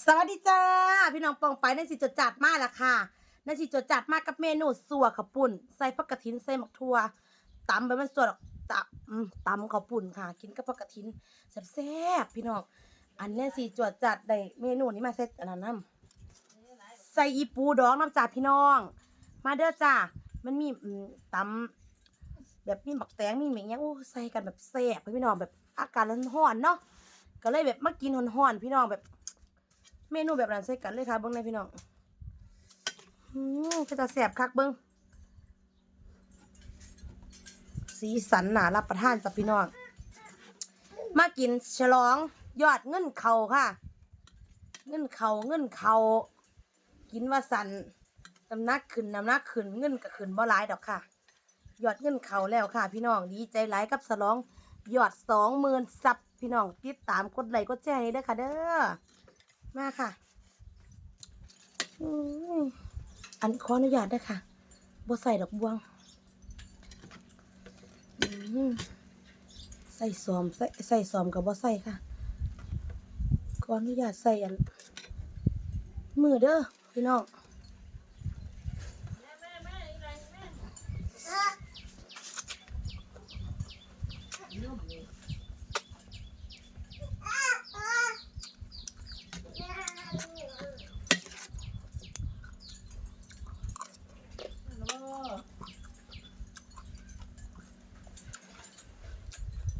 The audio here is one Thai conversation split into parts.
สวัสดีจ้า พี่น้องปองไปในสิจดจัดมากละค่ะในสิจดจัดมากกับเมนูสัวขับปุ่น ใส่ผักกระถินใส่หมักทั่วตำไปมันสัวดตำตำขับปุ่นค่ะ กินกับผักกระถินแซ่บๆพี่น้องอันนี้สิจดจัดได้เมนูนี้มาเซตอันนั้นน้ำใส่อีปูดองน้ำจ่าพี่น้อง มาเด้อจ้ามันมีตำแบบมีหมักแตงมีหมีอย่างโอ้ใส่กันแบบแซ่บพี่น้องแบบอากาศร้อนๆเนาะก็เลยแบบมากินร้อนๆพี่น้องแบบ เมนูแบบนั้นใส่กันเลยค่ะเบิ้งในพี่น้องอืมคือตาแสบคักเบิ้งสีสันหนารับประทานจ้ะพี่น้อง มากินฉลองยอดเงินเข่าค่ะ เงินเขาเงินเขากินว่าสันน้ำหนักขึ้นน้ำหนักขึ้นเงินก็ขึ้นบ่หลายดอกค่ะ ยอดเงินเข่าแล้วค่ะ พี่น้องดีใจหลายกับฉลองยอดสองหมื่นซับพี่น้องติดตามกดไลค์กดแชร์ให้ด้อค่ะเด้อ มาค่ะอันขออนุญาตด้วยค่ะบวใส่ดอกบวงใส่ซอมใส่ใส่ซอมกับบวใส่ค่ะขออนุญาตใส่อันมือเด้อพี่น้อง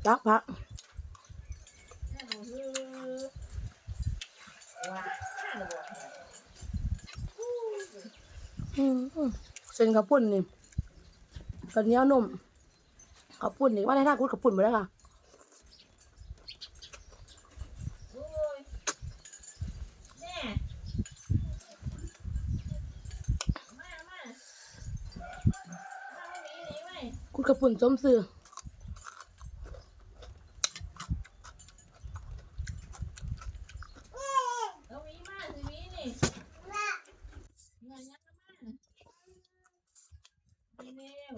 รักพระเส้นข้าวปุ้นนี่กระเนียนุ่มข้าวปุ้นนี่ว่าในทางคุณข้าวปุ้นหมดแล้วค่ะโอ้ยแม่มามามาหนีหนีไว้คุณข้าวปุ้นสมซื่อ เอาหวีมาสิหวีนี่เงินยังมาดีเร็ว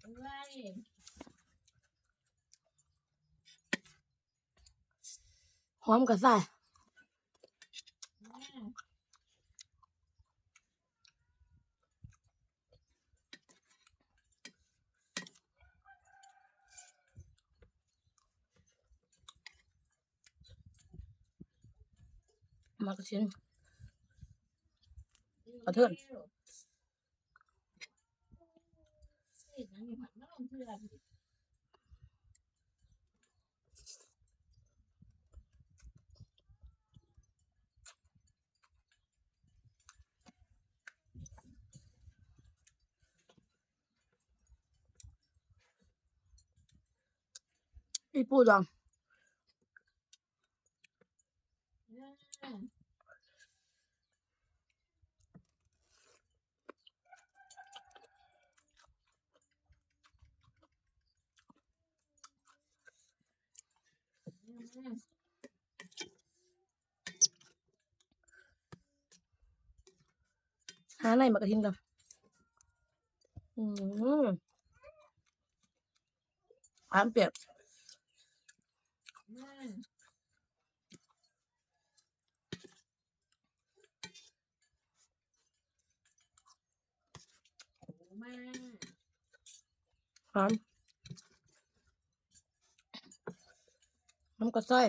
เอาไว้ หอมกับใส่มามากระชิ้นขอโทษเร็วเฮ้ยนั่นมีผักน้องเพื่อน อีปูดองอ่าอืมหาในมากระทิ้งกันอืมหวานเปียก อืมโอ้มา หวานน้ำกระซ้อย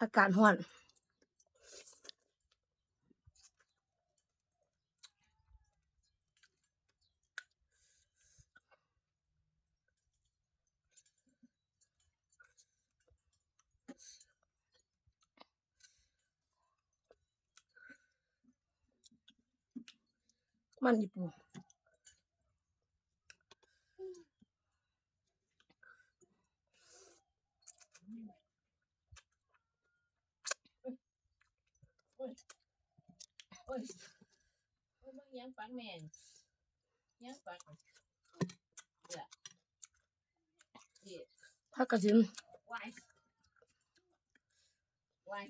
อากาศห้อน มันญี่ปุ่นโอ้ยโอ้ยมึงยังปังแมนยังปังเดี๋ยวเดี๋ยวผักกระถินวายวาย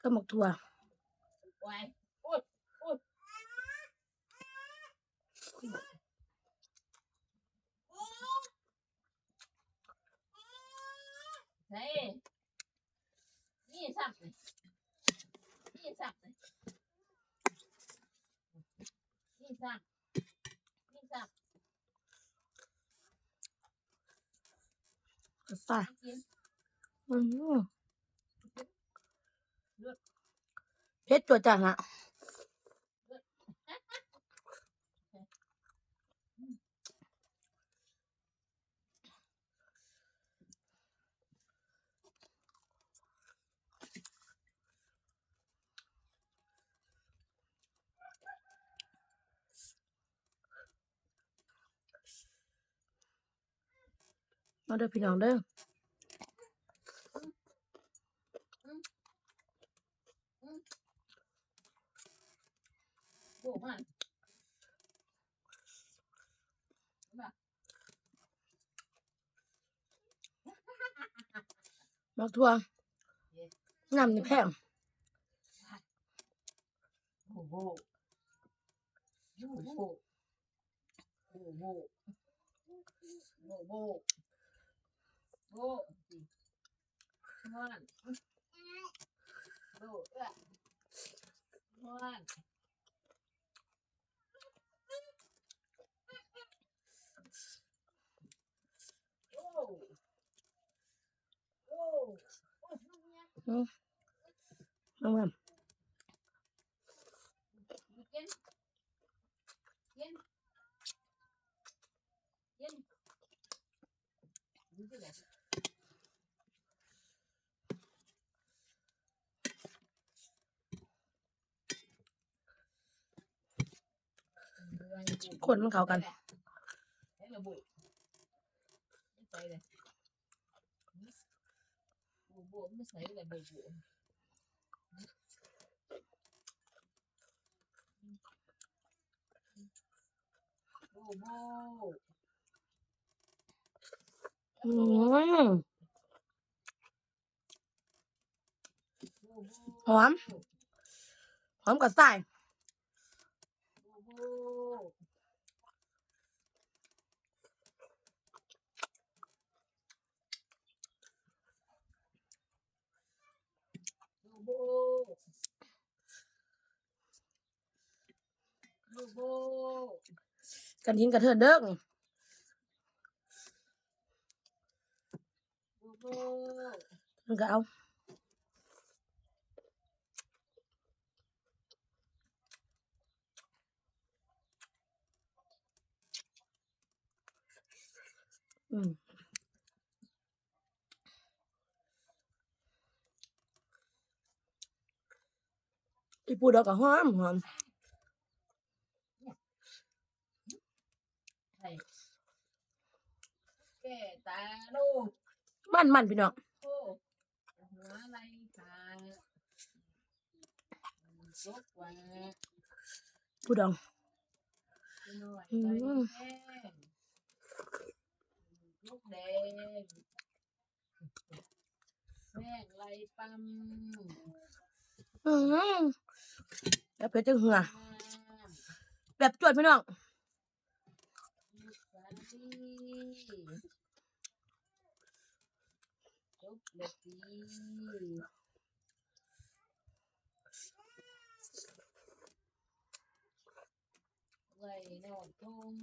ก็หมกถั่ว ไว้อุดอุดเฮ้ยนี่สับเลนี่สับเนี่สับนี่สับใส่มัอยู่ ตัวจังอะมาเด้อพี่น้องเด้อ โอ้มันมักทั่วน้ำนี่แพงโอ้โหโอ้โหโอ้โหโอ้โหโอ้สิมันโอ้เอ้อมันโอ้โอ้โอ้ลูก เนี่น้ำคนมันเข้ากันไม่ใส่เลย บุบุไม่ใส่เลยบุบุบุบุอืมหอมหอมกับใส่ บุบุบุบุบุบุ กันหินกระเทินเด้อนี่มันก็เอาอืมอีปูดอกก็หอมหอม ใส่แก่ ตาลูกมันมันพี่น้องโอ้หัวไหลขาจกว่าปูดองหน่อยอืไหลมแห้งลูกแดงแม่งไหลปั๊มอืมแล้วเพชรจังเหือแบบจวดพี่น้อง ลูกเลยสิไหลนอนทุ่ง